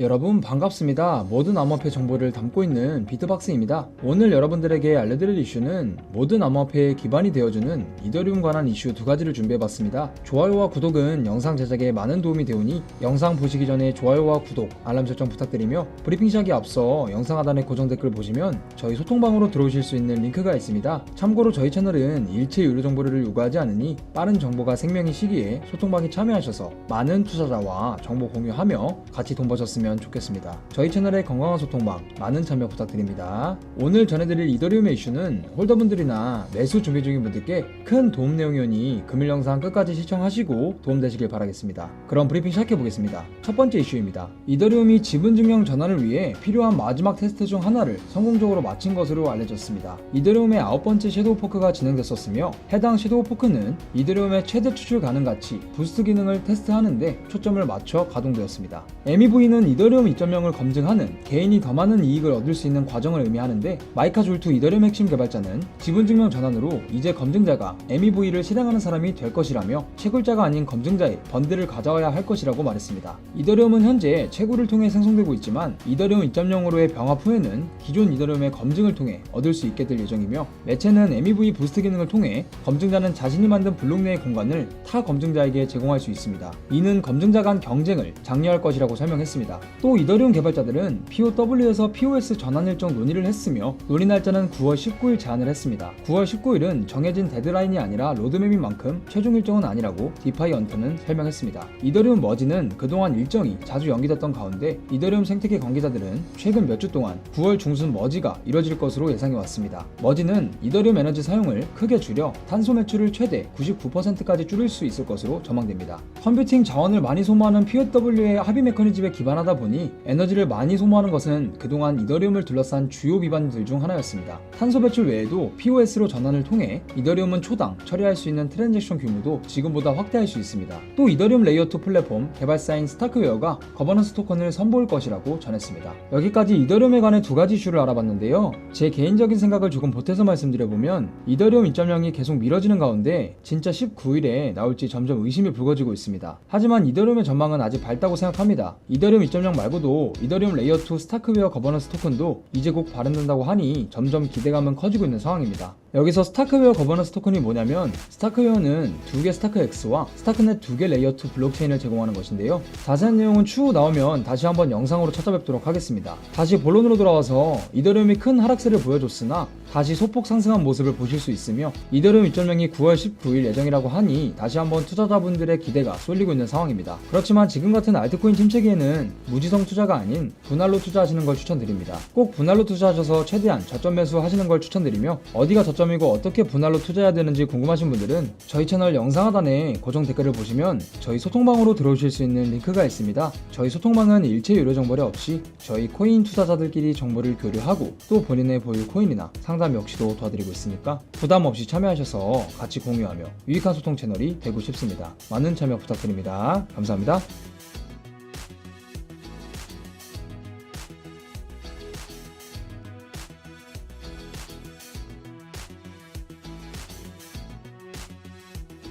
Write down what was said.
여러분 반갑습니다. 모든 암호화폐 정보를 담고 있는 비트박스입니다. 오늘 여러분들에게 알려드릴 이슈는 모든 암호화폐의 기반이 되어주는 이더리움 관한 이슈 두 가지를 준비해봤습니다. 좋아요와 구독은 영상 제작에 많은 도움이 되오니 영상 보시기 전에 좋아요와 구독, 알람 설정 부탁드리며 브리핑 시작에 앞서 영상 하단의 고정 댓글 보시면 저희 소통방으로 들어오실 수 있는 링크가 있습니다. 참고로 저희 채널은 일체 유료 정보를 요구하지 않으니 빠른 정보가 생명인 시기에 소통방에 참여하셔서 많은 투자자와 정보 공유하며 같이 돈 버셨으면 좋겠습니다. 저희 채널의 건강한 소통방 많은 참여 부탁드립니다. 오늘 전해드릴 이더리움의 이슈는 홀더분들이나 매수 준비 중인 분들께 큰 도움 내용이오니 금일 영상 끝까지 시청하시고 도움되시길 바라겠습니다. 그럼 브리핑 시작해 보겠습니다. 첫 번째 이슈입니다. 이더리움이 지분 증명 전환을 위해 필요한 마지막 테스트 중 하나를 성공적으로 마친 것으로 알려졌습니다. 이더리움의 아홉 번째 섀도우 포크가 진행됐었으며 해당 섀도우 포크는 이더리움의 최대 추출 가능 가치 부스트 기능을 테스트하는데 초점을 맞춰 가동되었습니다. MEV는 이더리움 2.0을 검증하는 개인이 더 많은 이익을 얻을 수 있는 과정을 의미하는데 마이카 졸투 이더리움 핵심 개발자는 지분 증명 전환으로 이제 검증자가 MEV를 실행하는 사람이 될 것이라며 채굴자가 아닌 검증자의 번들을 가져와야 할 것이라고 말했습니다. 이더리움은 현재 채굴을 통해 생성되고 있지만 이더리움 2.0으로의 병합 후에는 기존 이더리움의 검증을 통해 얻을 수 있게 될 예정이며 매체는 MEV 부스트 기능을 통해 검증자는 자신이 만든 블록 내의 공간을 타 검증자에게 제공할 수 있습니다. 이는 검증자 간 경쟁을 장려할 것이라고 설명했습니다. 또 이더리움 개발자들은 POW에서 POS 전환 일정 논의를 했으며 논의 날짜는 9월 19일 제안을 했습니다. 9월 19일은 정해진 데드라인이 아니라 로드맵인 만큼 최종 일정은 아니라고 디파이 언터는 설명했습니다. 이더리움 머지는 그동안 일정이 자주 연기됐던 가운데 이더리움 생태계 관계자들은 최근 몇 주 동안 9월 중순 머지가 이뤄질 것으로 예상해 왔습니다. 머지는 이더리움 에너지 사용을 크게 줄여 탄소 매출을 최대 99%까지 줄일 수 있을 것으로 전망됩니다. 컴퓨팅 자원을 많이 소모하는 POW의 합의 메커니즘에 기반하다 보니 에너지를 많이 소모하는 것은 그동안 이더리움을 둘러싼 주요 비반들 중 하나였습니다. 탄소 배출 외에도 POS로 전환을 통해 이더리움은 초당 처리할 수 있는 트랜잭션 규모도 지금보다 확대할 수 있습니다. 또 이더리움 레이어 2 플랫폼 개발사인 스타크웨어가 거버넌스 토큰을 선보일 것이라고 전했습니다. 여기까지 이더리움에 관해 두 가지 이슈를 알아봤는데요. 제 개인적인 생각을 조금 보태서 말씀드려보면 이더리움 2.0이 계속 미뤄지는 가운데 진짜 19일에 나올지 점점 의심이 불거지고 있습니다. 하지만 이더리움의 전망은 아직 밝다고 생각합니다. 이더리움 2.0 말고도 이더리움 레이어 2 스타크웨어 거버넌스 토큰도 이제 곧 발행된다고 하니 점점 기대감은 커지고 있는 상황입니다. 여기서 스타크웨어 거버넌스 토큰이 뭐냐면 스타크웨어는 두 개 스타크 X와 스타크넷 두 개 레이어 2 블록체인을 제공하는 것인데요. 자세한 내용은 추후 나오면 다시 한번 영상으로 찾아뵙도록 하겠습니다. 다시 본론으로 돌아와서 이더리움이 큰 하락세를 보여줬으나 다시 소폭 상승한 모습을 보실 수 있으며 이더리움 2.0이 9월 19일 예정이라고 하니 다시 한번 투자자분들의 기대가 쏠리고 있는 상황입니다. 그렇지만 지금 같은 알트코인 침체기에는 무지성 투자가 아닌 분할로 투자하시는 걸 추천드립니다. 꼭 분할로 투자하셔서 최대한 저점 매수 하시는 걸 추천드리며 어디가 저점이고 어떻게 분할로 투자해야 되는지 궁금하신 분들은 저희 채널 영상 하단에 고정 댓글을 보시면 저희 소통방으로 들어오실 수 있는 링크가 있습니다. 저희 소통방은 일체 유료 정보료 없이 저희 코인 투자자들끼리 정보를 교류하고 또 본인의 보유 코인이나 상담 역시도 도와드리고 있으니까 부담 없이 참여하셔서 같이 공유하며 유익한 소통 채널이 되고 싶습니다. 많은 참여 부탁드립니다. 감사합니다.